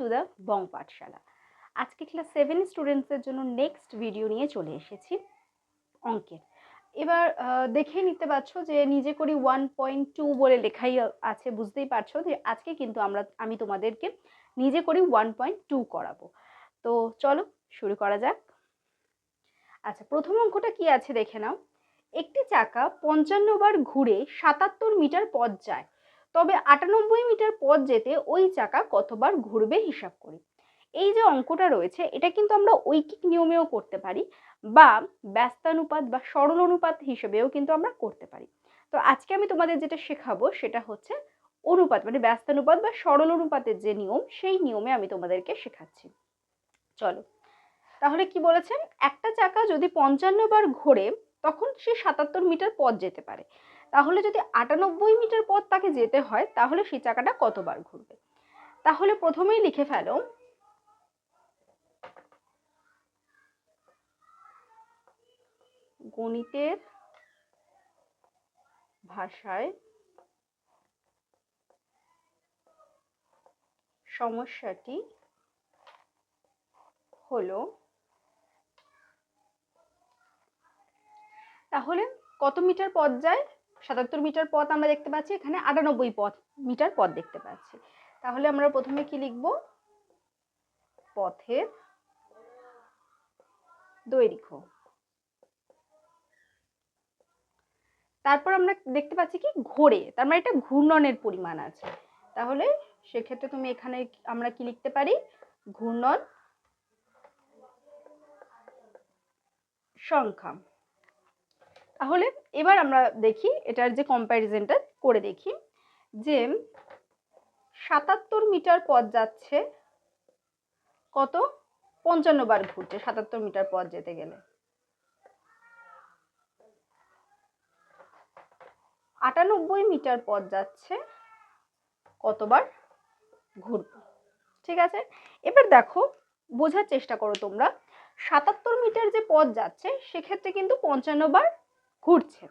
To the Bong পাঠশালা আজকে class seven স্টুডেন্টসদের জন্য next video নিয়ে চলে এসেছি, অঙ্কের। এবার দেখেই নিতে পারছ যে নিজে করি ওয়ান পয়েন্ট টু বলে লেখাই আছে, বুঝতেই পারছ যে আজকে কিন্তু আমরা, আমি তোমাদেরকে নিজে করি ওয়ান পয়েন্ট টু করাবো। তো চলো, শুরু করা যাক। আচ্ছা প্রথম অঙ্কটা কি আছে দেখে নাও। একটি চাকা পঞ্চান্ন বার ঘুরে সাতাত্তর মিটার পথ যায়। তবে আটানব্বই মিটার পথ যেতে ওই চাকা কতবার ঘুরবে হিসাব করি। এই যে অঙ্কটা রয়েছে, এটা কিন্তু আমরা ঐকিক নিয়মেও করতে পারি বা ব্যস্তানুপাত বা সরল অনুপাত হিসেবেও কিন্তু আমরা করতে পারি। তো আজকে আমি তোমাদের যেটা শেখাবো সেটা হচ্ছে অনুপাত মানে ব্যস্তানুপাত বা সরল অনুপাতের যে নিয়ম, সেই নিয়মে আমি তোমাদেরকে শেখাচ্ছি। চলো, তাহলে কি বলেছেন? একটা চাকা যদি পঞ্চান্ন বার ঘোরে, তখন সে সাতাত্তর মিটার পথ যেতে পারে। তাহলে যদি আটানব্বই মিটার পথ তাকে যেতে হয়, তাহলে সেই চাকাটা কতবার ঘুরবে? তাহলে প্রথমেই লিখে ফেলো। গণিতের ভাষায় সমস্যাটি হলো, তাহলে কত মিটার পথ যায়? সাতাত্তর মিটার পথ আমরা দেখতে পাচ্ছি, এখানে আটানব্বই পথ, মিটার পথ দেখতে পাচ্ছি। তাহলে আমরা প্রথমে কি লিখব? পথের দৈর্ঘ্য। তারপর আমরা দেখতে পাচ্ছি কি? ঘোরে তার মানে এটা ঘূর্ণনের পরিমাণ আছে। তাহলে সেক্ষেত্রে তুমি এখানে আমরা কি লিখতে পারি? ঘূর্ণন সংখ্যা। তাহলে এবার আমরা দেখি এটার যে কম্প্যারিজনটা করে দেখি যে সাতাত্তর মিটার পথ যাচ্ছে কত? পঞ্চান্ন বার ঘুরছে সাতাত্তর মিটার পথ যেতে গেলে। আটানব্বই মিটার পথ যাচ্ছে কতবার ঘুরবে, ঠিক আছে? এবার দেখো, বোঝার চেষ্টা করো তোমরা, সাতাত্তর মিটার যে পথ যাচ্ছে সেক্ষেত্রে কিন্তু পঞ্চান্ন বার ঘুরছে।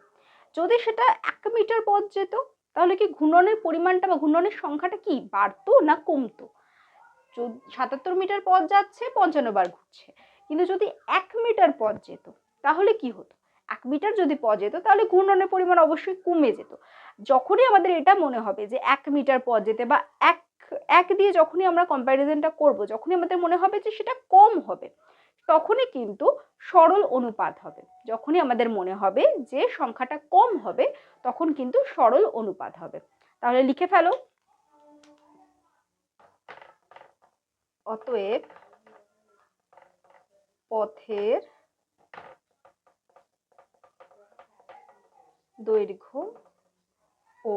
যদি সেটা এক মিটার পথ যেত, তাহলে কি ঘূর্ণনের পরিমাণটা বা ঘূর্ণনের সংখ্যাটা কি বাড়তো না কমতো? সাতাত্তর মিটার পথ যাচ্ছে, পঞ্চান্ন বার ঘুরছে। কিন্তু যদি এক মিটার পথ যেত, তাহলে কি হতো? এক মিটার যদি পথ যেত, তাহলে ঘূর্ণনের পরিমাণ অবশ্যই কমে যেত। যখনই আমাদের এটা মনে হবে যে এক মিটার পথ যেতে বা এক এক দিয়ে যখনই আমরা কম্প্যারিজনটা করব, যখনই আমাদের মনে হবে যে সেটা কম হবে তখনই কিন্তু সরল অনুপাত হবে। যখনই আমাদের মনে হবে যে সংখ্যাটা কম হবে, তখন কিন্তু সরল অনুপাত হবে। তাহলে লিখে ফেলো। অতএব পথের দৈর্ঘ্য ও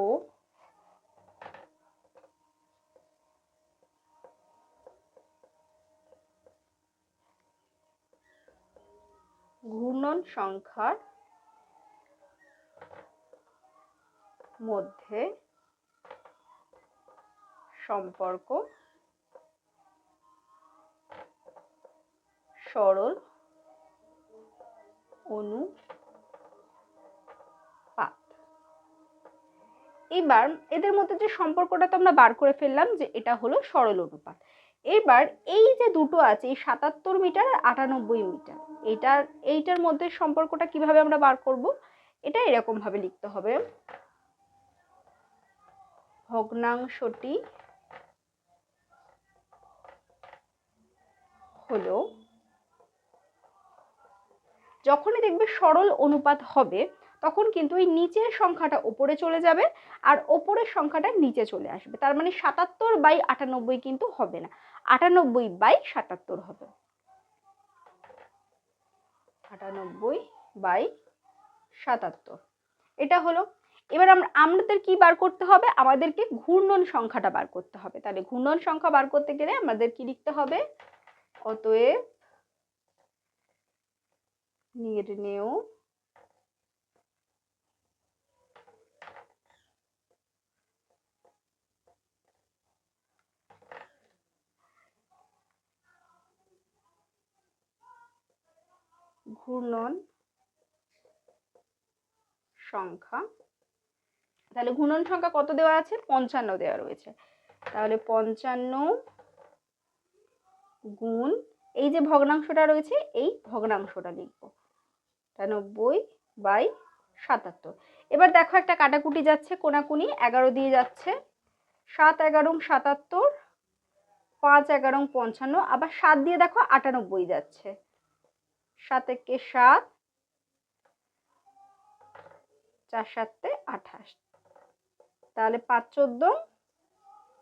ঘূর্ণন সংখ্যার মধ্যে সম্পর্ক সরল অনুপাত। এবার এদের মধ্যে যে সম্পর্কটা তো আমরা বার করে ফেললাম যে এটা হলো সরল অনুপাত। এবার এই যে দুটো আছে, এই সাতাত্তর মিটার আর আটানব্বই মিটার এইটার এইটার মধ্যে সম্পর্কটা কীভাবে আমরা বার করব, এটা এরকম ভাবে লিখতে হবে। ভগ্নাংশটি হলো, যখনই দেখবে সরল অনুপাত হবে, তখন কিন্তু এই নিচের সংখ্যাটা ওপরে চলে যাবে আর ওপরের সংখ্যাটা নিচে চলে আসবে। তার মানে সাতাত্তর বাই আটানব্বই কিন্তু হবে না। আটানব্বই বাই সাতাত্তর হবে। আটানব্বই বাই সাতাত্তর। এটা হলো, এবার আমরা, আমাদের কি বার করতে হবে? আমাদেরকে ঘূর্ণন সংখ্যাটা বার করতে হবে। তাহলে ঘূর্ণন সংখ্যা বার করতে গেলে আমাদের কি লিখতে হবে? অতএব নির্ণেয় ঘূর্ণন সংখ্যা। তাহলে ঘূর্ণন সংখ্যা কত দেওয়া আছে? পঞ্চান্ন দেওয়া রয়েছে। তাহলে পঞ্চান্ন গুণ, এই যে ভগ্নাংশটা রয়েছে, এই ভগ্নাংশটা লিখব। আটানব্বই বাই সাতাত্তর। এবার দেখো একটা কাটাকুটি যাচ্ছে, কোনাকুনি, এগারো দিয়ে যাচ্ছে। সাত এগারো সাতাত্তর, পাঁচ এগারো পঞ্চান্ন, আবার সাত দিয়ে দেখো আটানব্বই যাচ্ছে। সাত একে সাত, চার সাতে আঠাশ। তাহলে পাঁচ চোদ্দ,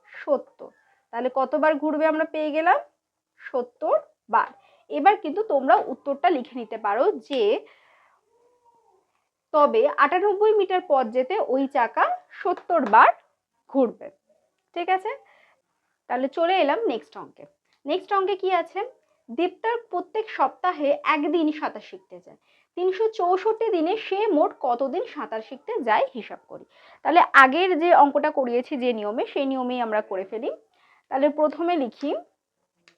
সত্তর। তাহলে কতবার ঘুরবে আমরা পেয়ে গেলাম? সত্তর বার। এবার কিন্তু তোমরা উত্তরটা লিখে নিতে পারো যে, তবে আটানব্বই মিটার পথ যেতে ওই চাকা সত্তর বার ঘুরবে। ঠিক আছে? তাহলে চলে এলাম নেক্সট অঙ্কে। নেক্সট অঙ্কে কি আছে? দীপ্তার প্রত্যেক সপ্তাহে একদিন সাঁতার শিখতে যায়। তিনশো চৌষট্টি দিনে সে মোট কতদিন সাঁতার শিখতে যায় হিসাব করি। তাহলে আগের যে অঙ্কটা করিয়েছি যে নিয়মে, সেই নিয়মেই আমরা করে ফেলি। তাহলে প্রথমে লিখি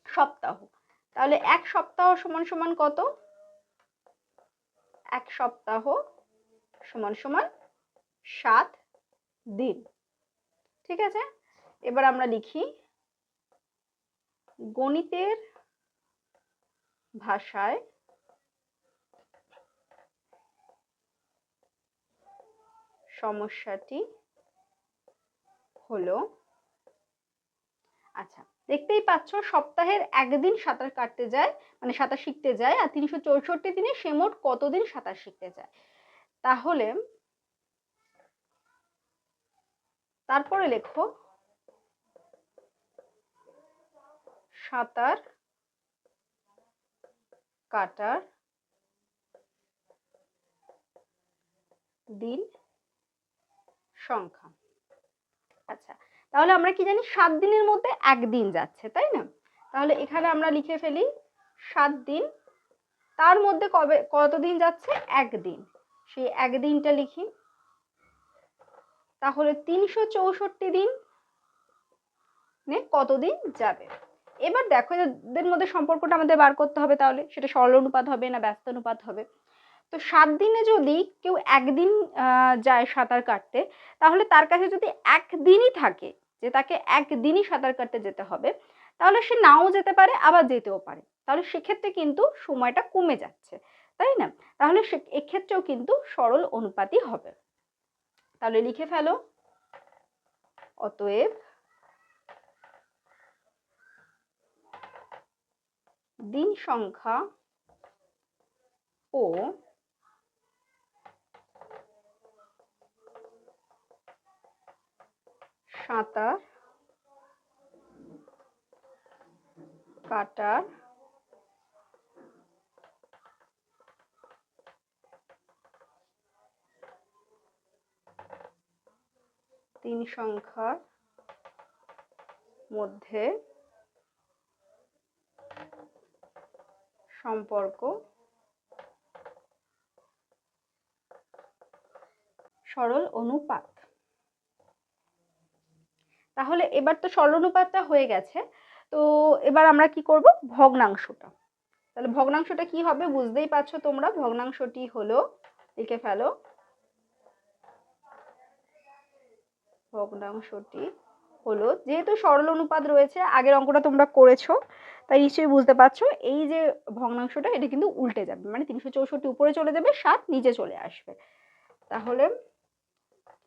সপ্তাহ। তাহলে এক সপ্তাহ সমান সমান কত? এক সপ্তাহ সমান সমান সাত দিন। ঠিক আছে? এবার আমরা লিখি গণিতের ভাষায়। সমস্যাটি হলো আচ্ছা দেখতেই পাচ্ছ সপ্তাহের একদিন সাঁতার কাটতে যায় মানে সাঁতার শিখতে যায়, আর তিনশো চৌষট্টি দিনে সে মোট কতদিন সাঁতার শিখতে যায়? তাহলে তারপরে লেখো, সাঁতার কাটার দিন সংখ্যা। আচ্ছা তাহলে আমরা কি জানি সাত দিনের মধ্যে একদিন যাচ্ছে, তাই না? তাহলে এখানে আমরা লিখে ফেলি সাত দিন। তার মধ্যে কবে, কতদিন যাচ্ছে? একদিন। সেই একদিনটা লিখি। তাহলে তিনশো চৌষট্টি দিন কতদিন যাবে? এবার দেখো এদের মধ্যে সম্পর্কটা আমাদের বার করতে হবে তাহলে। সেটা সরল অনুপাত হবে না ব্যস্ত অনুপাত হবে। তো সাত দিনে যদি কেউ একদিন যায় সাঁতার কাটতে, তাহলে তার কাছে যদি একদিনই থাকে যে তাকে একদিনই সাঁতার কাটতে যেতে হবে, তাহলে সে নাও যেতে পারে, আবার যেতেও পারে। তাহলে সেক্ষেত্রে কিন্তু সময়টা কমে যাচ্ছে, তাই না? তাহলে সে, এক্ষেত্রেও কিন্তু সরল অনুপাতই হবে। তাহলে লিখে ফেলো। অতএব দিন সংখ্যা ও সাঁতার কাটার তিন সংখ্যার মধ্যে সম্পর্ক। সরল অনুপাত। তাহলে এবার তো সরল অনুপাতটা হয়ে গেছে। তো এবার আমরা কি করব? ভগ্নাংশটা। তাহলে ভগ্নাংশটা কি হবে? বুঝতেই পারছ তোমরা, ভগ্নাংশটি হলো, লিখে ফেলো। ভগ্নাংশটি হলো। যেহেতু সরল অনুপাত রয়েছে, আগের অঙ্কটা তোমরা করেছ, তাই নিশ্চয়ই বুঝতে পারছ, এই যে ভগ্নাংশটা, এটা কিন্তু উল্টে যাবে মানে তিনশো চৌষট্টি উপরে চলে যাবে, সাত নিচে চলে আসবে। তাহলে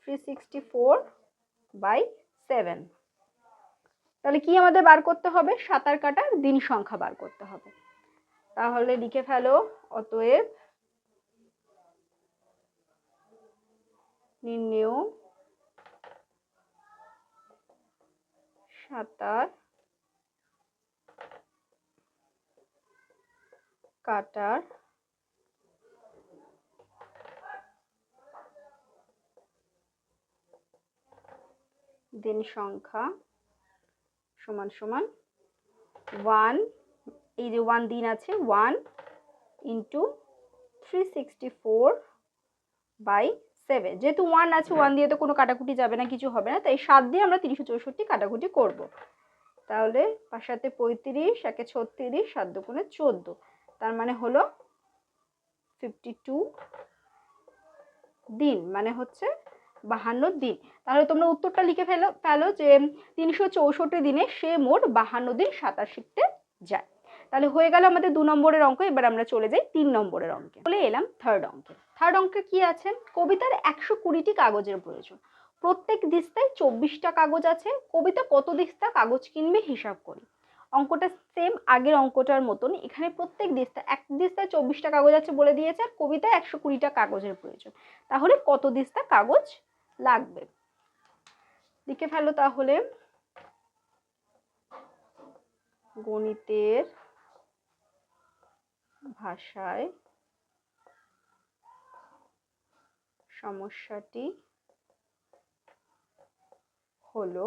three sixty four by seven তাহলে কি আমাদের বার করতে হবে? সাঁতার কাটার দিন সংখ্যা বার করতে হবে। তাহলে লিখে ফেলো, অতএব নির্ণেয় সাঁতার কাটার দিন সংখ্যা সমান সমান ওয়ান এই যে ওয়ান দিন আছে one into three sixty four by seven যেহেতু ওয়ান আছে ওয়ান দিয়ে তো কোনো কাটাকুটি যাবে না কিছু হবে না তাই সাত দিয়ে আমরা তিনশো চৌষট্টি কাটাকুটি করব। তাহলে সাথে পঁয়ত্রিশ একে ছত্রিশ সাত দুগুণে চোদ্দ। তার মানে হলো ফিফটি টু দিন মানে হচ্ছে বাহান্ন দিন। তাহলে তোমরা উত্তরটা লিখে ফেলো ফেলো যে তিনশো চৌষট্টি দিনে সে মোট বাহান্ন দিন সাঁতার শিখতে যায়। তাহলে হয়ে গেল আমাদের দু নম্বরের অঙ্ক, এবার আমরা চলে যাই তিন নম্বরের অঙ্কে। চলে এলাম থার্ড অঙ্কে। থার্ড অঙ্কে কি আছে? কবিতার একশো কুড়িটি কাগজের প্রয়োজন। প্রত্যেক দিস্তায় চব্বিশটা কাগজ আছে। কবিতা কত দিস্তা কাগজ কিনবে হিসাব করি। অঙ্কটা সেম আগের অঙ্কটার মতন। এখানে প্রত্যেক দিস্তা, এক দিস্তায় চব্বিশটা কাগজ আছে বলে দিয়েছে, আর কবিতায় একশো কুড়িটা কাগজের প্রয়োজন। তাহলে কত দিস্তা কাগজ লাগবে? লিখে ফেলো তাহলে। গণিতের ভাষায় সমস্যাটি হলো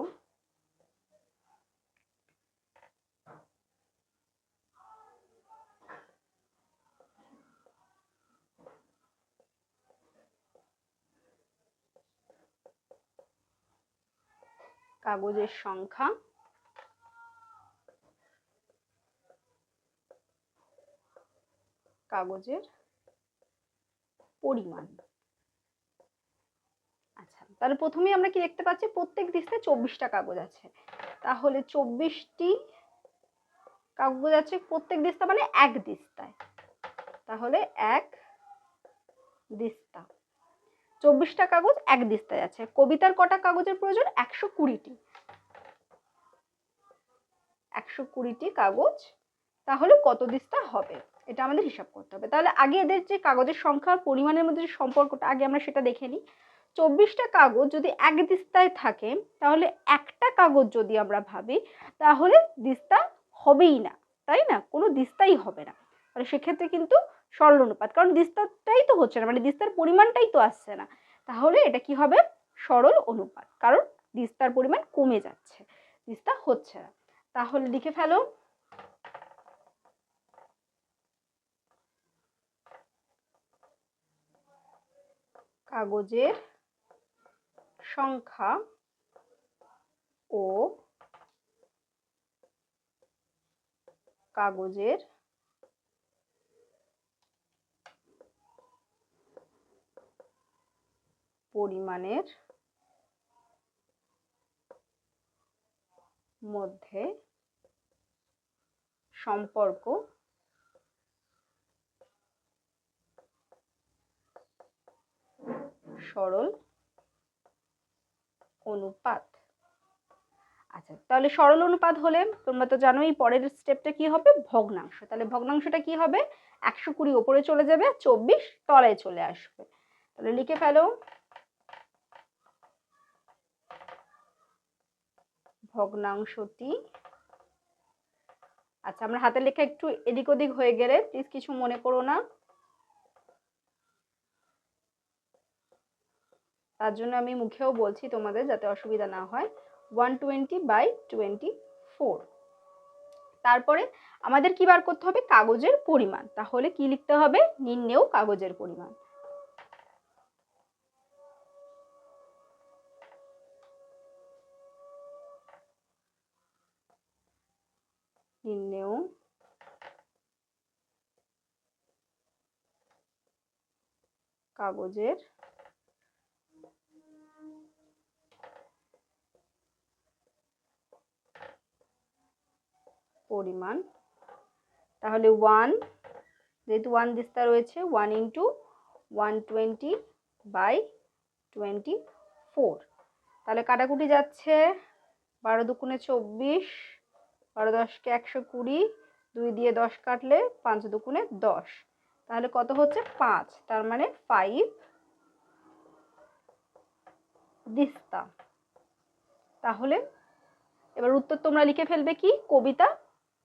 কাগজের সংখ্যা কাগজের পরিমাণ। আচ্ছা তাহলে প্রথমেই আমরা কি দেখতে পাচ্ছি? প্রত্যেক দিস্তায় চব্বিশটা কাগজ আছে। তাহলে চব্বিশটি কাগজ আছে প্রত্যেক দিস্তা মানে এক দিস্তায় তাহলে এক দিস্তা চব্বিশটা কাগজ এক দিস্তায় আছে। কবিতার কটা কাগজের প্রয়োজন? একশো কুড়িটি। একশো কুড়িটি কাগজ। তাহলে কত দিস্তা হবে? এটা আমাদের হিসাব করতে হবে। তাহলে আগে এদের যে কাগজের সংখ্যা পরিমাণের মধ্যে যে সম্পর্কটা, আগে আমরা সেটা দেখে নিই। চব্বিশটা কাগজ যদি এক দিস্তায় থাকে, তাহলে একটা কাগজ যদি আমরা ভাবি, তাহলে দিস্তা হবেই না। তাই না? কোনো দিস্তাই হবে না। তাহলে সেক্ষেত্রে কিন্তু সরল অনুপাত কারণ দিস্তাটাই তো হচ্ছে না মানে দিস্তার পরিমাণটাই তো আসছে না। তাহলে এটা কি হবে? সরল অনুপাত। কারণ দিস্তার পরিমাণ কমে যাচ্ছে। দিস্তা হচ্ছে না। তাহলে লিখে ফেলো কাগজের সংখ্যা ও কাগজের পরিমাণের মধ্যে সম্পর্ক সরল অনুপাত। আচ্ছা তাহলে সরল অনুপাত হলে তোমরা তো জানো এই পরের স্টেপটা কি হবে? ভগ্নাংশ। তাহলে ভগ্নাংশটা কি হবে? একশো কুড়ি ওপরে চলে যাবে চব্বিশ তলায় চলে আসবে। তাহলে লিখে ফেলো। ভগ্নাংশটি। আচ্ছা আমরা হাতের লেখা একটু এদিক ওদিক হয়ে গেলে প্লিজ কিছু মনে করো না। তার জন্য আমি মুখেও বলছি তোমাদের যাতে অসুবিধা না হয়। One twenty by twenty four তারপরে আমাদের কি বার করতে হবে? কাগজের পরিমাণ। তাহলে কি লিখতে হবে? নিম্নেও কাগজের পরিমাণ। নিম্নেও কাগজের পরিমাণ। তাহলে ওয়ান যেহেতু ওয়ান দিস্তা রয়েছে one into one twenty by twenty four তাহলে কাটাকুটি যাচ্ছে বারো দুকুনে চব্বিশ, বারো দশকে একশো কুড়ি, দুই দিয়ে দশ কাটলে পাঁচ দুকুনে দশ। তাহলে কত হচ্ছে? পাঁচ, তার মানে ফাইভ দিস্তা তাহলে এবার উত্তর তোমরা লিখে ফেলবে কি? কবিতা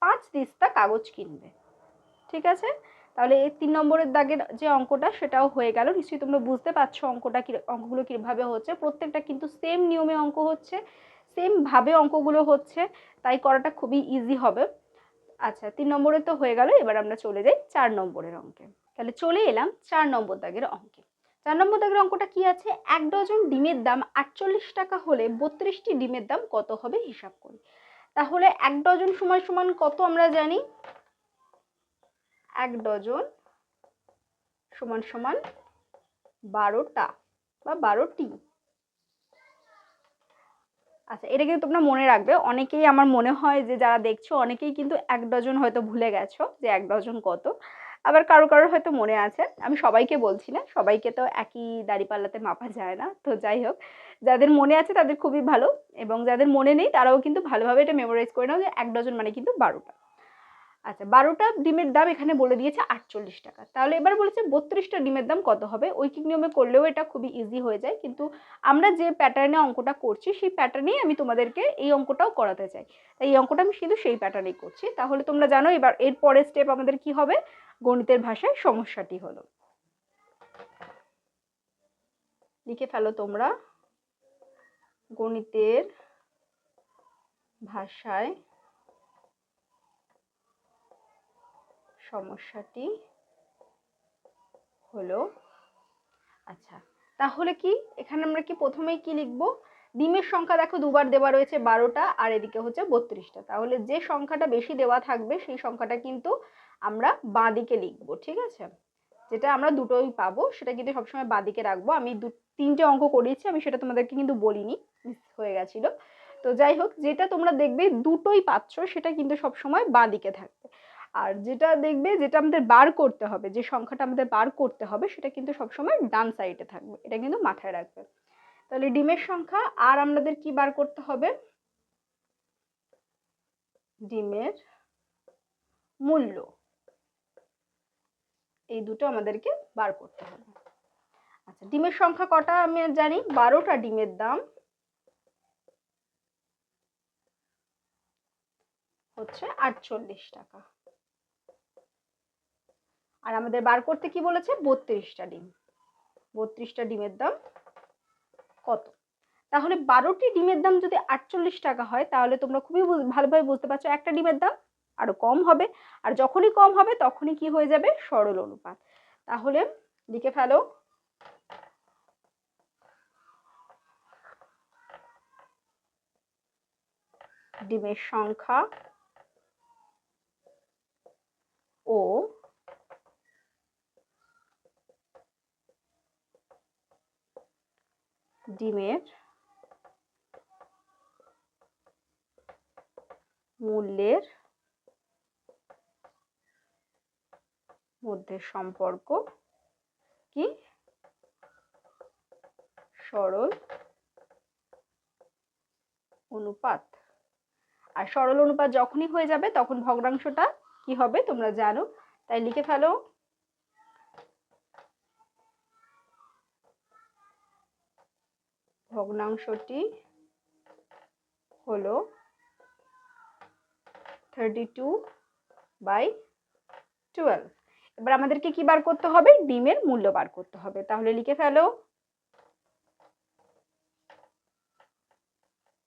পাঁচ দিস্তা কাগজ কিনবে। ঠিক আছে? তাহলে এই তিন নম্বরের দাগের যে অঙ্কটা, সেটাও হয়ে গেল। নিশ্চয়ই তোমরা বুঝতে পারছ অঙ্কটা কী অঙ্কগুলো কীভাবে হচ্ছে। প্রত্যেকটা কিন্তু সেম নিয়মে অঙ্ক হচ্ছে সেমভাবে অঙ্কগুলো হচ্ছে, তাই করাটা খুবই ইজি হবে। আচ্ছা তিন নম্বরে তো হয়ে গেল, এবার আমরা চলে যাই চার নম্বরের অঙ্কে। তাহলে চলে এলাম চার নম্বর দাগের অঙ্কে। চার নম্বর দাগের অঙ্কটা কি আছে? এক ডজন ডিমের দাম আটচল্লিশ টাকা হলে বত্রিশটি ডিমের দাম কত হবে? হিসাব করি। তাহলে এক ডজন সমান সমান কত আমরা জানি? এক ডজন সমান সমান বারোটা বা বারোটি। আচ্ছা এটা কিন্তু তোমরা মনে রাখবে, অনেকেই আমার মনে হয় যে যারা দেখছ, অনেকেই কিন্তু এক ডজন হয়তো ভুলে গেছো যে এক ডজন কত। আবার কারও কারোর হয়তো মনে আছে। আমি সবাইকে বলছি না, সবাইকে তো একই দাড়িপাল্লাতে মাপা যায় না। তো যাই হোক, যাদের মনে আছে তাদের খুবই ভালো এবং যাদের মনে নেই তারাও কিন্তু ভালোভাবে এটা মেমোরাইজ করে নাও যে এক ডজন মানে কিন্তু বারোটা। আচ্ছা বারোটা ডিমের দাম এখানে বলে দিয়েছে আটচল্লিশ টাকা। তাহলে এবার বলেছে বত্রিশটা ডিমের দাম কত হবে? ঐকিক নিয়মে করলেও এটা খুবই ইজি হয়ে যায়। কিন্তু আমরা যে প্যাটার্নে অঙ্কটা করছি, সেই প্যাটার্নেই আমি তোমাদেরকে এই অঙ্কটাও করাতে চাই। তাই এই অঙ্কটা আমি শুধু সেই প্যাটার্নেই করছি। তাহলে তোমরা জানো এবার এর পরের স্টেপ আমাদের কি হবে? গণিতের ভাষায় সমস্যাটি হলো। লিখে ফেলো তোমরা। গণিতের ভাষায় সমস্যাটি হলো আচ্ছা তাহলে কি এখানে আমরা কি প্রথমেই কি লিখব? ডিমের সংখ্যা দেখো দুবার দেওয়া রয়েছে বারোটা আর এদিকে হচ্ছে বত্রিশটা। তাহলে যে সংখ্যাটা বেশি দেওয়া থাকবে সেই সংখ্যাটা কিন্তু আমরা বাঁ দিকে লিখব, ঠিক আছে? যেটা আমরা দুটোই পাবো, সেটা কিন্তু সবসময় বাঁদিকে রাখব। আমি দু, তিনটে অঙ্ক করিয়েছি, আমি সেটা তোমাদেরকে কিন্তু বলিনি হয়ে গেছিল। তো যাই হোক, যেটা তোমরা দেখবে দুটোই পাচ্ছ, সেটা কিন্তু সবসময় বাঁ দিকে থাকবে। আর যেটা দেখবে, যেটা আমাদের বার করতে হবে, যে সংখ্যাটা আমাদের বার করতে হবে, সেটা কিন্তু সবসময় ডান সাইডে থাকবে। এটা কিন্তু মাথায় রাখবে। তাহলে ডিমের সংখ্যা, আর আমাদের কি বার করতে হবে? ডিমের মূল্য। এই দুটো আমাদেরকে বার করতে হবে। আচ্ছা ডিমের সংখ্যা কটা আমি জানি? বারোটা ডিমের দাম হচ্ছে আটচল্লিশ টাকা। আর আমাদের বার করতে কি বলেছে? বত্রিশটা ডিম। বত্রিশটা ডিমের দাম কত? তাহলে বারোটি ডিমের দাম যদি আটচল্লিশ টাকা হয়, তাহলে তোমরা খুবই ভালোভাবে বুঝতে পারছ একটা ডিমের দাম আরও কম হবে। আর যখনই কম হবে, তখনই কি হয়ে যাবে? সরল অনুপাত। তাহলে লিখে ফেলো। ডিমের সংখ্যা ও ডিমের মূল্যের মধ্যে সম্পর্ক কি? সরল অনুপাত। আর সরল অনুপাত যখনই হয়ে যাবে তখন ভগ্নাংশটা কি হবে তোমরা জানো। তাই লিখে ফেলো। ভগ্নাংশটি হলো থার্টি টু বাই টুয়েলভ এবার আমাদেরকে কি বার করতে হবে? ডিমের মূল্য বার করতে হবে। তাহলে লিখে ফেলো।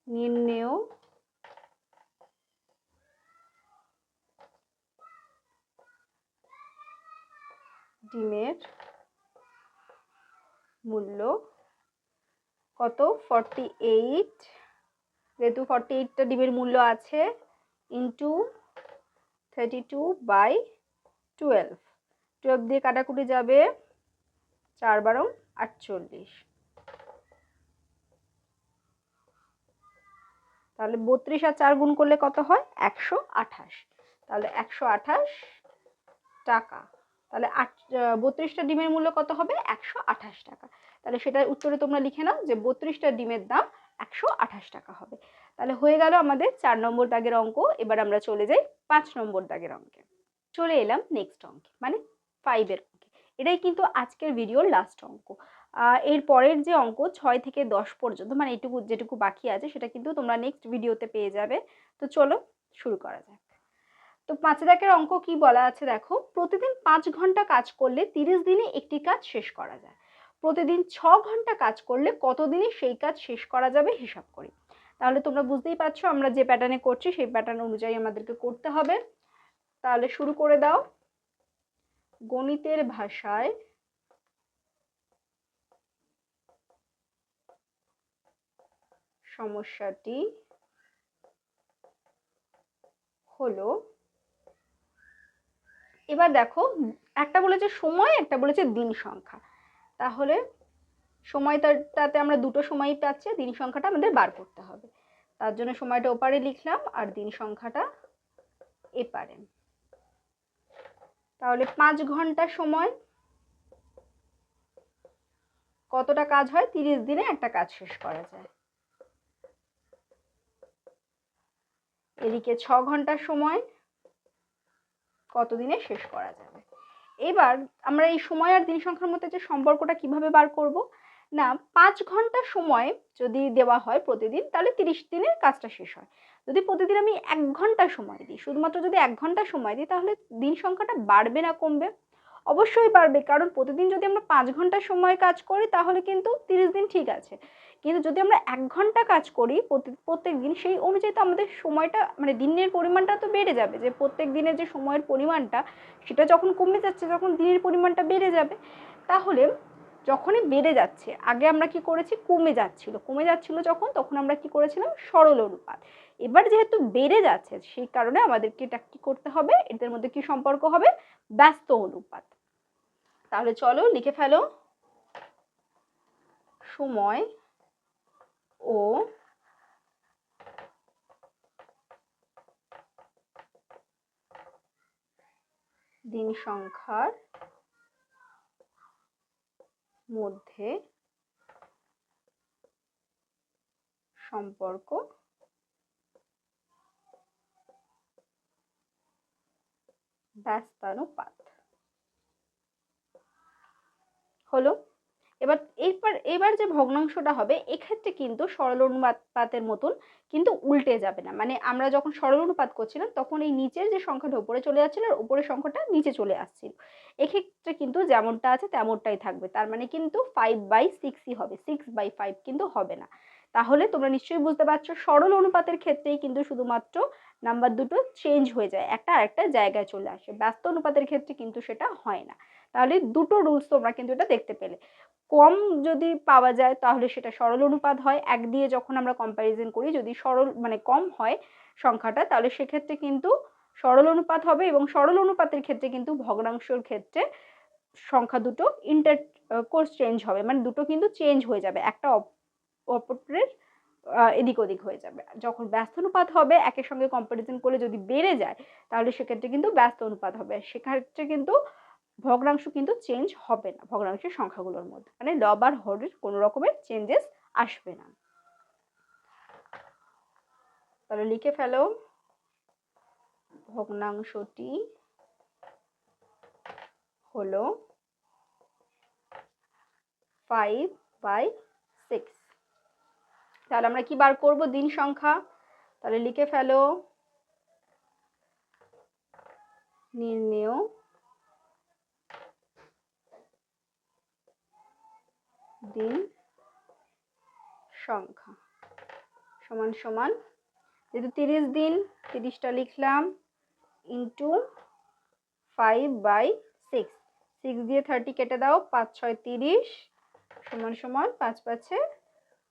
নির্ণেয়। ডিমের মূল্য কত? ফর্টি এইট যেহেতু ফর্টি এইটটা ডিমের মূল্য আছে into thirty two by twelve twelve দিয়ে কাটাকুটি যাবে চার বারো আটচল্লিশ। তাহলে বত্রিশ আর চার গুণ করলে কত হয়? একশো আঠাশ। তাহলে একশো আঠাশ টাকা। তাহলে আট বত্রিশটা ডিমের মূল্য কত হবে? একশো আঠাশ টাকা। তাহলে সেটার উত্তরে তোমরা লিখে নাও যে বত্রিশটা ডিমের দাম একশো আঠাশ টাকা হবে। তাহলে হয়ে গেল আমাদের চার নম্বর দাগের অঙ্ক। এবার আমরা চলে যাই পাঁচ নম্বর দাগের অঙ্কে। চলে এলাম নেক্সট অঙ্কে। মানে ফাইভের অঙ্কে। এটাই কিন্তু আজকের ভিডিওর লাস্ট অঙ্ক। এর পরের যে অঙ্ক, ছয় থেকে দশ পর্যন্ত মানে এটুকু, যেটুকু বাকি আছে, সেটা কিন্তু তোমরা নেক্সট ভিডিওতে পেয়ে যাবে। তো চলো, শুরু করা যাক। তো পাঁচ দাগের অঙ্ক কি বলা আছে দেখো? প্রতিদিন পাঁচ ঘণ্টা কাজ করলে তিরিশ দিনে একটি কাজ শেষ করা যায়। প্রতিদিন ছ ঘণ্টা কাজ করলে কতদিনে সেই কাজ শেষ করা যাবে হিসাব করি। তাহলে তোমরা বুঝতেই পারছ, আমরা যে প্যাটার্নে করছি, সেই প্যাটার্ন অনুযায়ী আমাদেরকে করতে হবে। তাহলে শুরু করে দাও। গণিতের ভাষায় সমস্যাটি হলো, এবার দেখো, একটা বলেছে সময়, একটা বলেছে দিন সংখ্যা। তাহলে সময়টাতে আমরা দুটো সময়ই পাচ্ছি, দিন সংখ্যাটা আমাদের বার করতে হবে। তার জন্য সময়টা ওপারে লিখলাম আর দিন সংখ্যাটা এপারে। তাহলে পাঁচ ঘণ্টা সময় কতটা কাজ হয়? তিরিশ দিনে একটা কাজ শেষ করা যায়। এদিকে ছ ঘণ্টার সময় কতদিনে শেষ করা যাবে? এবার আমরা এই সময় আর দিন সংখ্যার মধ্যে যে সম্পর্কটা কীভাবে বার করব? না, পাঁচ ঘণ্টা সময় যদি দেওয়া হয় প্রতিদিন, তাহলে তিরিশ দিনের কাজটা শেষ হয়। যদি প্রতিদিন আমি এক ঘণ্টা সময় দিই, শুধুমাত্র যদি এক ঘণ্টা সময় দিই, তাহলে দিন সংখ্যাটা বাড়বে না কমবে? অবশ্যই বাড়বে, কারণ প্রতিদিন যদি আমরা পাঁচ ঘণ্টা সময় কাজ করি, তাহলে কিন্তু তিরিশ দিন ঠিক আছে। কিন্তু যদি আমরা এক ঘণ্টা কাজ করি প্রত্যেক দিন, সেই অনুযায়ী তো আমাদের সময়টা মানে দিনের পরিমাণটা তো বেড়ে যাবে। যে প্রত্যেক দিনের যে সময়ের পরিমাণটা, সেটা যখন কমে যাচ্ছে, তখন দিনের পরিমাণটা বেড়ে যাবে। তাহলে যখনই বেড়ে যাচ্ছে, আগে আমরা কি করেছি? কমে যাচ্ছিল। কমে যাচ্ছিল যখন, তখন আমরা কি করেছিলাম? সরল অনুপাত। এবার যেহেতু বেড়ে যাচ্ছে, সেই কারণে আমাদেরকে এটা কি করতে হবে? এদের মধ্যে কি সম্পর্ক হবে? ব্যস্ত অনুপাত। তাহলে চলো লিখে ফেলো। সময় ও দিন সংখ্যার মধ্যে সম্পর্ক ব্যস্তানুপাত হলো এবার, এরপর, এবার যে ভগ্নাংশটা হবে, এক্ষেত্রে কিন্তু সরল অনুপাতের মতন কিন্তু উল্টে যাবে না। মানে আমরা যখন সরল অনুপাত করছিলাম, তখন এই নিচের যে সংখ্যাটা উপরে চলে যাচ্ছিল আর উপরের সংখ্যাটা নিচে চলে আসছিল। এক্ষেত্রে কিন্তু যেমনটা আছে, তেমনটাই থাকবে। তার মানে কিন্তু ফাইভ বাই সিক্সই হবে। সিক্স বাই ফাইভ কিন্তু হবে না। তাহলে তোমরা নিশ্চয়ই বুঝতে পারছ, সরল অনুপাতের ক্ষেত্রেই কিন্তু শুধুমাত্র নাম্বার দুটো চেঞ্জ হয়ে যায়। একটা আরেকটা জায়গায় চলে আসে। ব্যস্ত অনুপাতের ক্ষেত্রে কিন্তু সেটা হয় না। তাহলে দুটো রুলস তোমরা কিন্তু এটা দেখতে পেলে। কম যদি পাওয়া যায় তাহলে সেটা সরল অনুপাত হয়। এক দিয়ে যখন আমরা কম্প্যারিজন করি, যদি সরল মানে কম হয় সংখ্যাটা, তাহলে সেক্ষেত্রে কিন্তু সরল অনুপাত হবে এবং সরল অনুপাতের ক্ষেত্রে কিন্তু ভগ্নাংশর ক্ষেত্রে সংখ্যা দুটো ইন্টার কোর্স চেঞ্জ হবে। মানে দুটো কিন্তু চেঞ্জ হয়ে যাবে। একটা অপরের এদিক ওদিক হয়ে যাবে। যখন ব্যস্ত অনুপাত হবে, একের সঙ্গে কম্পারিজন করলে যদি বেড়ে যায়, তাহলে সেক্ষেত্রে কিন্তু ব্যস্ত অনুপাত হবে। সেক্ষেত্রে কিন্তু ভগ্নাংশ কিন্তু চেঞ্জ হবে না, ভগ্নাংশের সংখ্যাগুলোর মধ্যে। মানে লব আর হরের কোনো রকমের চেঞ্জেস আসবে না। তাহলে লিখে ফেলো, ভগ্নাংশটি হলো ফাইভ বাই সিক্স তাহলে আমরা কি বার করব দিন সংখ্যা? তাহলে লিখে ফেলো, নির্ণেয় দিন সংখ্যা সমান সমান যেহেতু তিরিশ দিন, তিরিশটা লিখলাম into five by six six দিয়ে থার্টি কেটে দাও, পাঁচ, ছয়, তিরিশ। সমান সমান পাঁচ, পাঁচে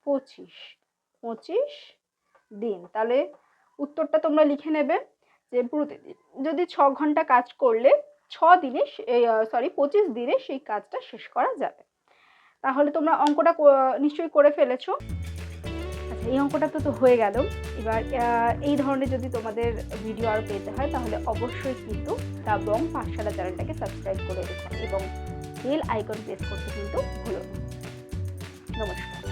পঁচিশ। পঁচিশ দিন। তাহলে উত্তরটা তোমরা লিখে নেবে যে প্রতিদিন যদি ছ ঘণ্টা কাজ করলে ছ দিনে সরি পঁচিশ দিনে সেই কাজটা শেষ করা যাবে। তাহলে তোমরা অঙ্কটা নিশ্চয়ই করে ফেলেছো। আচ্ছা এই অঙ্কটা তো তো হয়ে গেল। এবার এই ধরনের যদি তোমাদের ভিডিও আরও পেতে হয়, তাহলে অবশ্যই কিন্তু বং পাঠশালা চ্যানেলটাকে সাবস্ক্রাইব করে রেখো এবং বেল আইকন প্রেস করতে কিন্তু ভুলো না। নমস্কার।